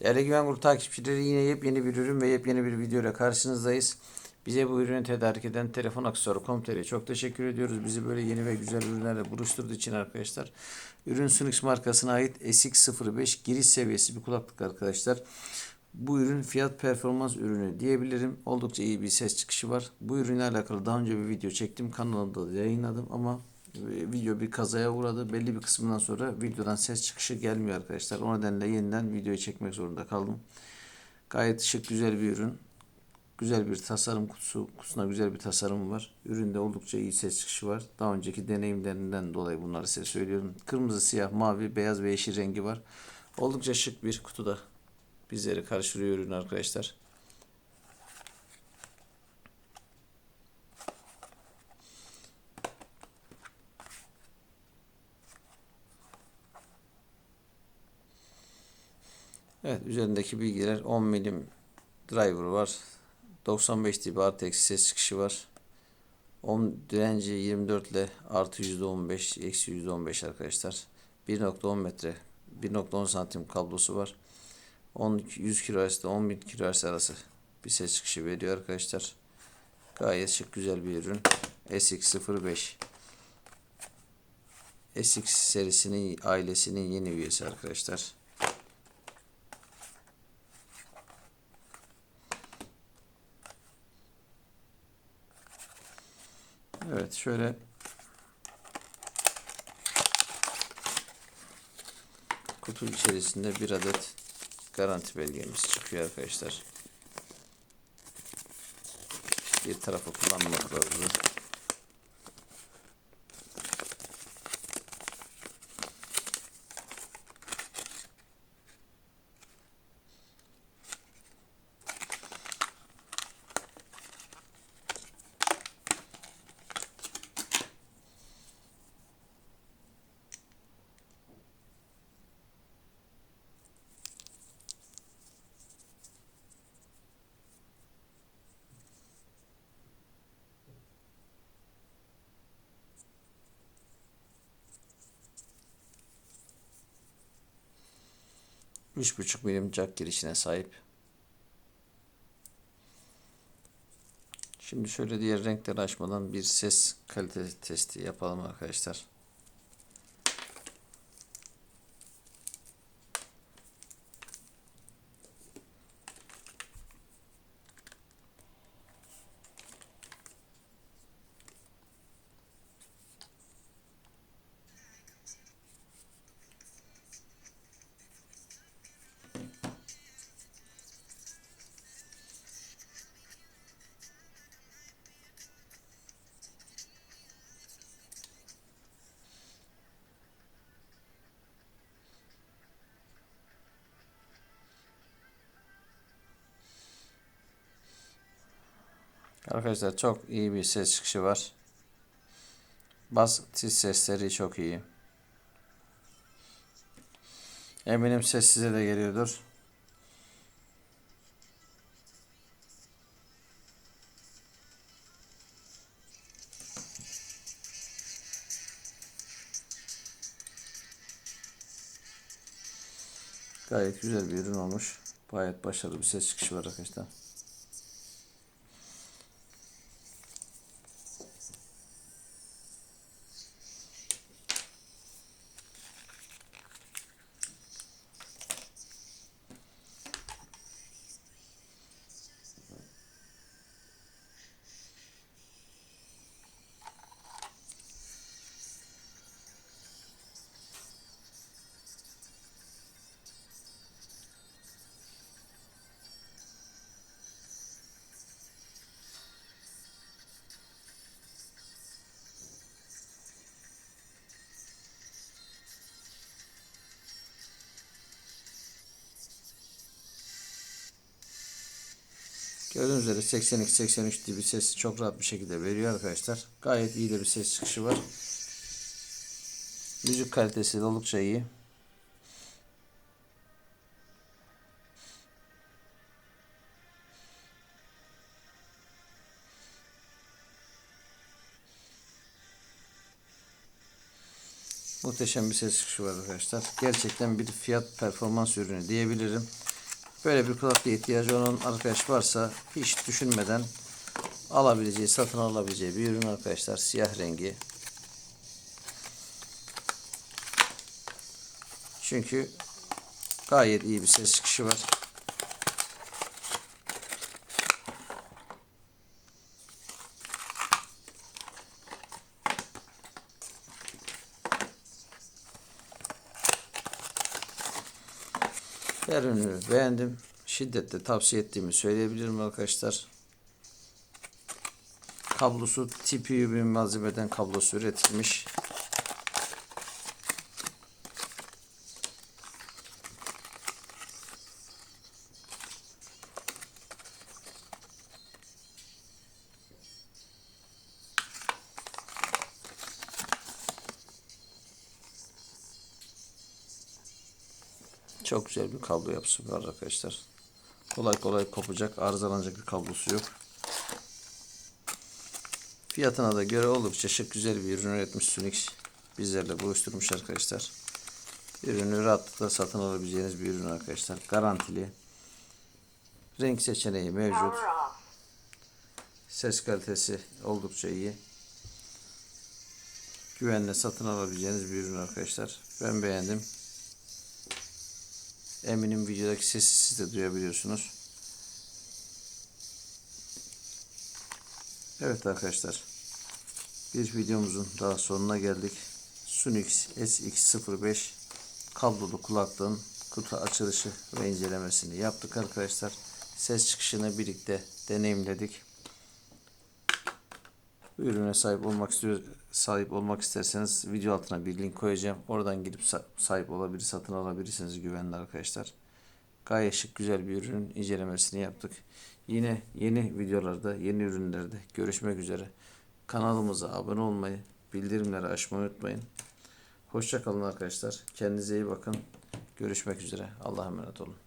Değerli Güven Grup takipçileri yine yepyeni bir ürün ve yepyeni bir video ile karşınızdayız. Bize bu ürünü tedarik eden telefon aksesuarı.com.tr çok teşekkür ediyoruz. Bizi böyle yeni ve güzel ürünlerle buluşturduğu için arkadaşlar. Ürün Sunix markasına ait SX05 giriş seviyesi bir kulaklık arkadaşlar. Bu ürün fiyat performans ürünü diyebilirim. Oldukça iyi bir ses çıkışı var. Bu ürünle alakalı daha önce bir video çektim. Kanalımda da yayınladım ama video bir kazaya uğradı. Belli bir kısmından sonra videodan ses çıkışı gelmiyor arkadaşlar. O nedenle yeniden videoyu çekmek zorunda kaldım. Gayet şık güzel bir ürün. Güzel bir tasarım kutusu. Kutusuna güzel bir tasarım var. Üründe oldukça iyi ses çıkışı var. Daha önceki deneyimlerinden dolayı bunları size söylüyorum. Kırmızı, siyah, mavi, beyaz ve yeşil rengi var. Oldukça şık bir kutuda bizleri karşılıyor ürün arkadaşlar. Evet üzerindeki bilgiler 10 milim driver var. 95 dB artı eksi ses çıkışı var. 10 direnci 24 ile artı %15 eksi %15 arkadaşlar. 1.10 metre 1.10 santim kablosu var. 10 100 kHz ile 10.000 kHz arası bir ses çıkışı veriyor arkadaşlar. Gayet şık güzel bir ürün. SX05 SX serisinin ailesinin yeni üyesi arkadaşlar. Evet şöyle kutu içerisinde bir adet garanti belgemiz çıkıyor arkadaşlar. Bir tarafı kullanmak lazım. Üç buçuk milim jack girişine sahip. Şimdi şöyle diğer renkleri açmadan bir ses kalite testi yapalım arkadaşlar. Arkadaşlar çok iyi bir ses çıkışı var. Bas tiz sesleri çok iyi. Eminim ses size de geliyordur. Gayet güzel bir ürün olmuş. Gayet başarılı bir ses çıkışı var arkadaşlar. Gördüğünüz üzere 82-83 dB sesi çok rahat bir şekilde veriyor arkadaşlar. Gayet iyi de bir ses çıkışı var. Müzik kalitesi de oldukça iyi. Muhteşem bir ses çıkışı var arkadaşlar. Gerçekten bir fiyat performans ürünü diyebilirim. Böyle bir kulaklığa ihtiyacı olan arkadaş varsa hiç düşünmeden alabileceği, satın alabileceği bir ürün arkadaşlar. Siyah rengi. Çünkü gayet iyi bir ses çıkışı var. Her ürünü beğendim. Şiddetle tavsiye ettiğimi söyleyebilirim arkadaşlar. Kablosu TPU bir malzemeden kablosu üretilmiş. Çok güzel bir kablo yapısı var arkadaşlar. Kolay kolay kopacak, arızalanacak bir kablosu yok. Fiyatına da göre oldukça şık güzel bir ürün üretmiş Sunix. Bizlerle buluşturmuş arkadaşlar. Ürünü rahatlıkla satın alabileceğiniz bir ürün arkadaşlar. Garantili. Renk seçeneği mevcut. Ses kalitesi oldukça iyi. Güvenle satın alabileceğiniz bir ürün arkadaşlar. Ben beğendim. Eminim videodaki sesi siz de duyabiliyorsunuz. Evet arkadaşlar. Bir videomuzun daha sonuna geldik. Sunix SX05 kablolu kulaklığın kutu açılışı ve incelemesini yaptık arkadaşlar. Ses çıkışını birlikte deneyimledik. Bu ürüne sahip olmak istiyor sahip olmak isterseniz video altına bir link koyacağım. Oradan gidip sa- sahip olabilir, satın alabilirsiniz güvenli arkadaşlar. Gayet şık güzel bir ürün incelemesini yaptık. Yine yeni videolarda, yeni ürünlerde görüşmek üzere. Kanalımıza abone olmayı, bildirimleri açmayı unutmayın. Hoşça kalın arkadaşlar. Kendinize iyi bakın. Görüşmek üzere. Allah'a emanet olun.